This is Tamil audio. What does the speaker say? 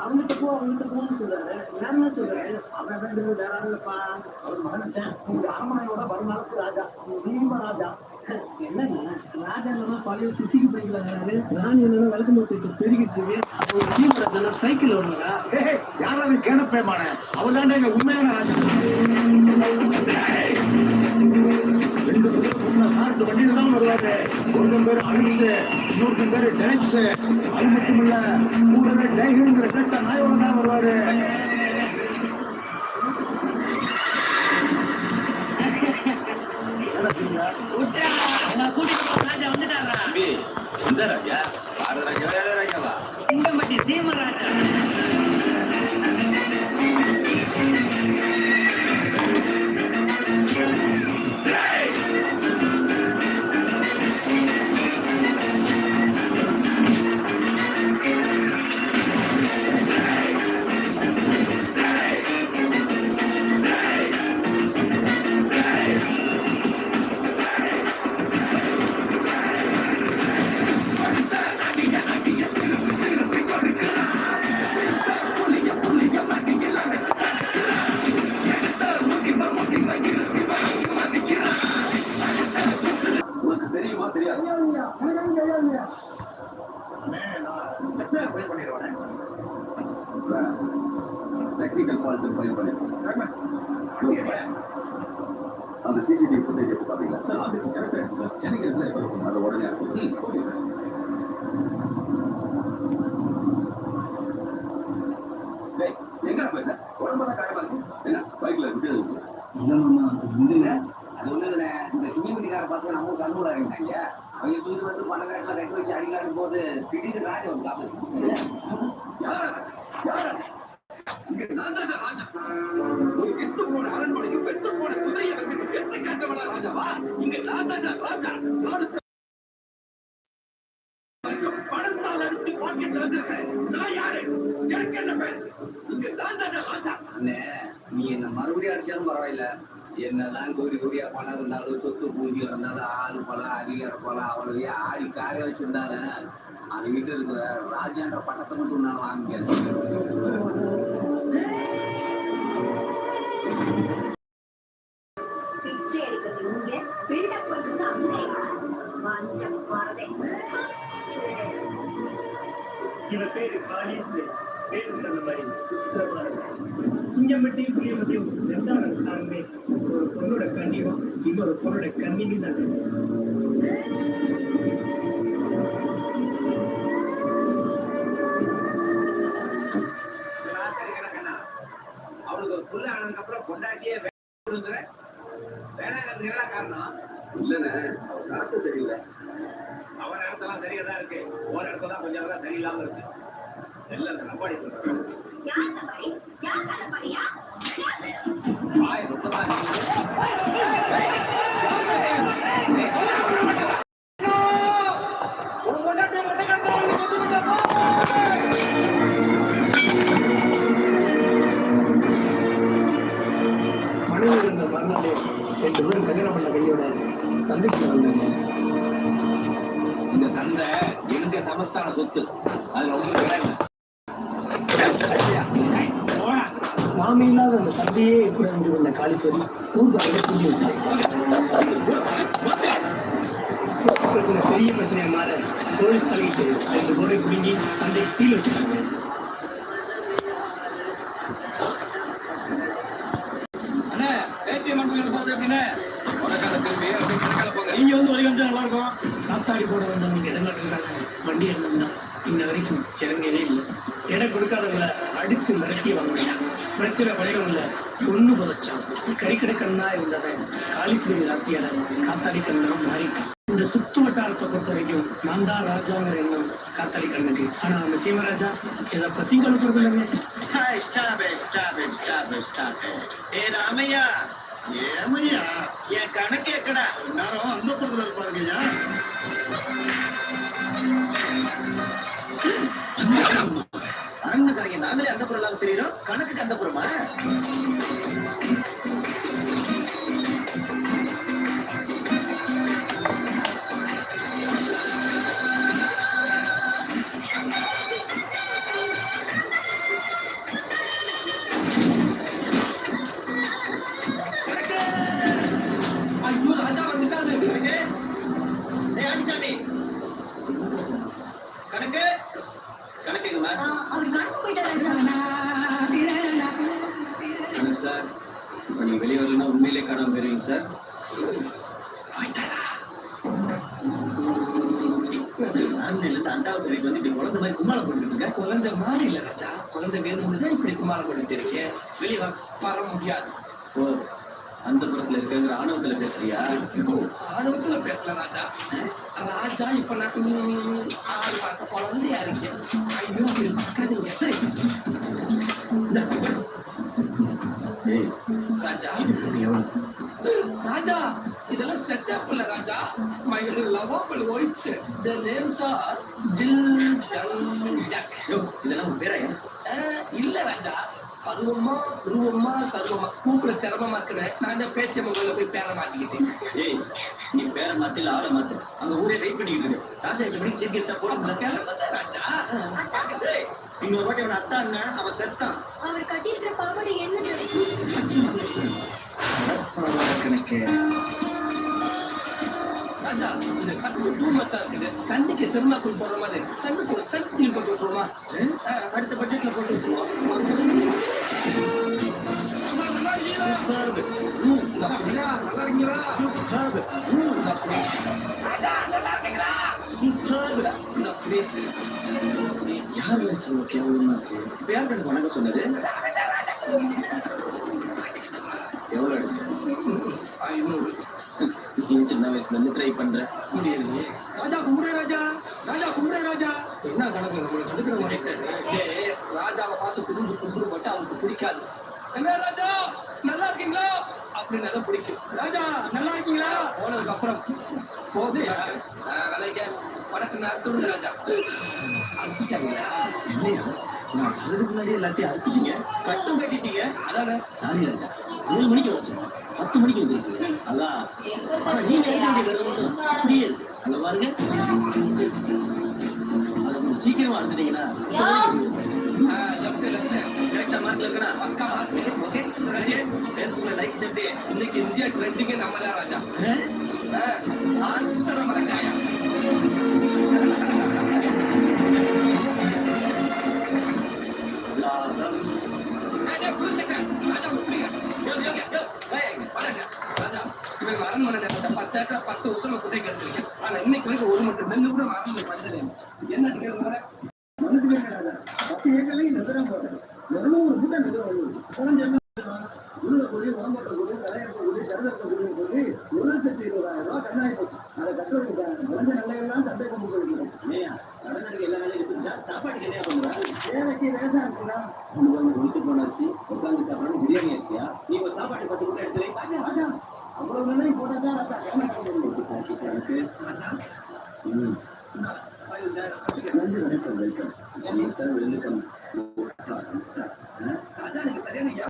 அவங்ககிட்ட போ அவங்ககிட்ட போன்னு சொல்றாரு. யாருன்னா சொல்றாரு? அவன் வேண்டியது வேற இல்லப்பா. அவர் மகன்தான் உங்க அரண்மனையோட வருங்காலத்து ராஜா. சீம ராஜா. என்னங்க? ராஜா என்னன்னா பழைய சிசிக்கு படிக்கிறாரு ராணி என்னன்னா விளக்கு மொத்தத்தை பெருகிட்டு ஒரு சீமராஜா சைக்கிள் வருவாரா யாராவது கேனப்பேமான அவன் தான் எங்க உண்மையான ராஜா. சாப்பிட்டு வண்டியில் தான் வருவாரு ஒருத்தன் பேர் அலிக்ஸ் இன்னொருத்தன் பேர் டேக்ஸ் அது மட்டும் இல்ல கூட டைகர்ங்கிற கட்ட நாயோட தெரியுமா தெரியாது டெக்னிக்கல் ஃபால்ட் ஃபைல் பண்ணிருக்கேன் அந்த சிசிடிவி ஃபுட்டேஜ் எடுத்து பாத்தீங்களா சார் ஆஃபீஸ் கரெக்டாக சார் சென்னைக்கு இருக்கு அதை உடனே ஓகே சார் டேய் எங்கடா உடம்பெல்லாம் காயமா இருக்கு என்ன பைக்ல அது ஒண்ணு இல்ல இந்த சிங்கிமணிக்கார பசங்க நம்ம கண்ணூர் ஆகிட்டாங்க அவங்க தூக்கி வந்து பணக்காரத்துல கட்டி வச்சு அடிக்காடும் போது திடீர்னு ராஜா வந்து காப்பது இங்க ராஜா போன அரண்மனைக்கு போன குதிரையை வச்சுட்டு ராஜாவா இங்க நான் ராஜா. நாடு பணத்தால் அடிச்சு பாக்கெட்ல வச்சிருக்கேன். நான் யாரு? எனக்கு என்ன பேர் இங்க நான் தான் ராஜா. அண்ணே நீ என்ன மறுபடியும் அடிச்சாலும் பரவாயில்ல. என்னதான் கோடி கோடியா பணம் இருந்தாலும் சொத்து பூஞ்சி இருந்தாலும் ஆள் பலம் அதிகார பலம் அவ்வளவு ஆடி காய வச்சிருந்தாலும் அது வீட்டுல இருக்கிற ராஜான்ற பட்டத்தை மட்டும் நான் வாங்க பிச்சை இவ பேரு பாலிஸ் பேரு சொன்ன மாதிரி. சிங்கம்பட்டி புளியம்பட்டியும் ரெண்டாவது காரணமே ஒரு பொண்ணோட கண்ணியும் இன்னொரு பொண்ணோட கண்ணியும் தான் அவளுக்கு ஒரு புள்ள ஆனதுக்கு அப்புறம் பொண்டாட்டியே வேணுங்கிற வேணாங்கிறது என்ன காரணம்? இல்லண்ணே அவன் நடத்த சரியில்லை. தான் இருக்கு. ஒரு இடத்துல தான் கொஞ்சம் தான் சரியில்லாம இருக்கு. எல்லாம் நம்பாடி வாய் ரொம்ப தான் சமஸ்தான சொத்து. அதுல உங்களுக்கு வேலை. மாமி இல்லாத அந்த சந்தையே எப்படி வந்த காளீஸ்வரி தூண்டி விட்டார். பிரச்சனை பெரிய பிரச்சனையா மாற போலீஸ் தலையிட்டு ரெண்டு கோடை குடுங்கி சந்தை சீல் வச்சுட்டாங்க. அண்ணே பேச்சு மண்டபம் போகுது எப்படின்னு நீங்க வந்து வழிகாமிச்சா நல்லா இருக்கும் காத்தாடி போட வந்தவங்க இடம் இருக்காங்க வண்டி என்னன்னா இன்ன வரைக்கும் இறங்கவே இல்லை. இடம் கொடுக்காதவங்கள அடிச்சு மிரட்டி வாங்க பிரச்சனை வளையவில்ல ஒண்ணு புதைச்சான் கறிக்கடை கண்ணா இருந்தவன் காளீஸ்வரி ராசியால காத்தாடி கண்ணா மாறிட்டான். இந்த சுத்து வட்டாரத்தை பொறுத்த வரைக்கும் நான் தான் ராஜாங்கிற எண்ணம் காத்தாடி கண்ணுக்கு. ஆனா அந்த சீமராஜா இதை பத்தி கலப்புறது இல்லைங்க. ஸ்டாப் ஸ்டாப் ஸ்டாப் ஸ்டாப் ஏ ராமையா. ஏமையா? என் கணக்கு எக்கடா நேரம் அந்த பக்கத்துல இருப்பாருங்கய்யா அரண்மனைக்காரங்க நாங்களே அந்த புறம் தெரியும் கணக்குக்கு அந்த புறமா? நீங்க உண்மையிலே காணாம போயிருவீங்க சார்? அண்டாவது வந்து இப்படி குழந்தை மாதிரி கும்மாளம் போட்டுட்டு குழந்தை மாதிரி இல்லை ராஜா. குழந்தை வேணும்னு தான் இப்படி குமாரம் கொடுத்து இருக்கேன். வெளியே வர முடியாது. ஓ அந்த புறத்துல இருக்கிற ஆணவத்துல பேசுறியா? ஆணவத்துல பேசல ராஜா. ராஜா இப்ப நான் ஆறு மாச குழந்தையா இருக்கேன். ஐயோ சரி. ஏய் ராஜா. ராஜா இதெல்லாம் செட்டப் இல்ல Raja. My lovable wife the names are Jil Jung Juk இதெல்லாம் இல்ல ராஜா. பருவமா உருவமா சருவமா. கூப்பிட சிரமமா இருக்கிறேன் நான் தான் பேச்ச முகல போய் பேர மாட்டிக்கிட்டேன். ஏய் நீ பேரை மாத்தி இல்ல ஆளை மாத்து. அங்க ஊரே வெயிட் பண்ணிக்கிட்டு இருக்கு ராஜா மணிக்கு சீஃப் கெஸ்டா போட பேர ராஜா. இன்னொரு வாட்டி அவன் அத்தான்னா அவன் செத்தான். அவர் கட்டியிருக்கிற பாவாடை என்னது? கணக்கு. ராஜா இது சட்டு டூ மச்சா இருக்குது தண்ணிக்கு திருநாக்குள் போடுற மாதிரி சட்டுக்கு ஒரு சட் கிளீன் போட்டு விட்டுருமா அடுத்த பட்ஜெட்ல போட்டு விட்டுருவோம் ம், கேவலமா இருக்கு சொன்னது ஐநூறு. நீ சின்ன வயசுல இருந்து ட்ரை பண்ற முடியலையே. ராஜா கும்பிடு ராஜா. ராஜா கும்பிடு ராஜா. என்ன கணக்கு உங்களுக்கு கொடுக்குற மாதிரி ராஜாவை பார்த்து கும்பிடு மட்டும் அவருக்கு பிடிக்காது. என்ன ராஜா? நல்லா இருக்கீங்களா? அப்படின்னு நல்லா பிடிக்கும். ராஜா நல்லா இருக்கீங்களா? போனதுக்கு அப்புறம் போகுது. விலைக்க வடக்கு நேரத்தோடு ராஜா. அடிச்சிட்டாங்களா இல்லையா? அதுக்கு முன்னாடி எல்லாத்தையும் அறுத்துட்டீங்க. கட்டம் கட்டிட்டீங்க. அதானே சாரி ராஜா ஏழு மணிக்கு வச்சோம் பத்து மணிக்கு வந்துருக்கு அதான் ஆனா நீங்க மட்டும் இருக்கு அங்க பாருங்க. அதை கொஞ்சம் சீக்கிரமா அறுத்துட்டீங்கன்னா கரெக்டா இருக்கா மார்க் ரெடி ஃபேஸ்புக்ல இன்னைக்கு இந்தியா ட்ரெண்டிங்கே நம்ம தான் ராஜா ஆசரம் ராஜாயா நேரத்தை பத்து வருஷம் குதை கட்டுறீங்க. ஆனா இன்னைக்கு வரைக்கும் ஒரு மட்டும் நெல்லு கூட வாங்க பண்ணது என்ன கேட்கல மனசுக்கு பத்து ஏக்கர்லையும் நெல்லுதான் போடுறேன் இருநூறு மூட்டை நெல் வருது குறைஞ்ச கூலி உடம்பட்ட கூலி தலையெடுத்த கூலி கருதத்த கூலின்னு சொல்லி ஒரு லட்சத்தி இருபதாயிரம் ரூபாய் கடனாகி போச்சு. அதை கட்டுறதுக்கு குறைஞ்ச நல்லெல்லாம் சந்தை கொண்டு போயிருக்கேன் ஏய்யா, கடன் எல்லா வேலையும் சாப்பாட்டுக்கு என்ன பண்ணுற? வேலைக்கு ரேஷன் அரிசிதான் வந்து போன அரிசி, உட்கார்ந்து சாப்பிடணும். பிரியாணி அரிசியா? நீ ஒரு சாப்பாட்டு பத்து கூட எடுத்து வை. ராஜா ராஜா அவ்வளவு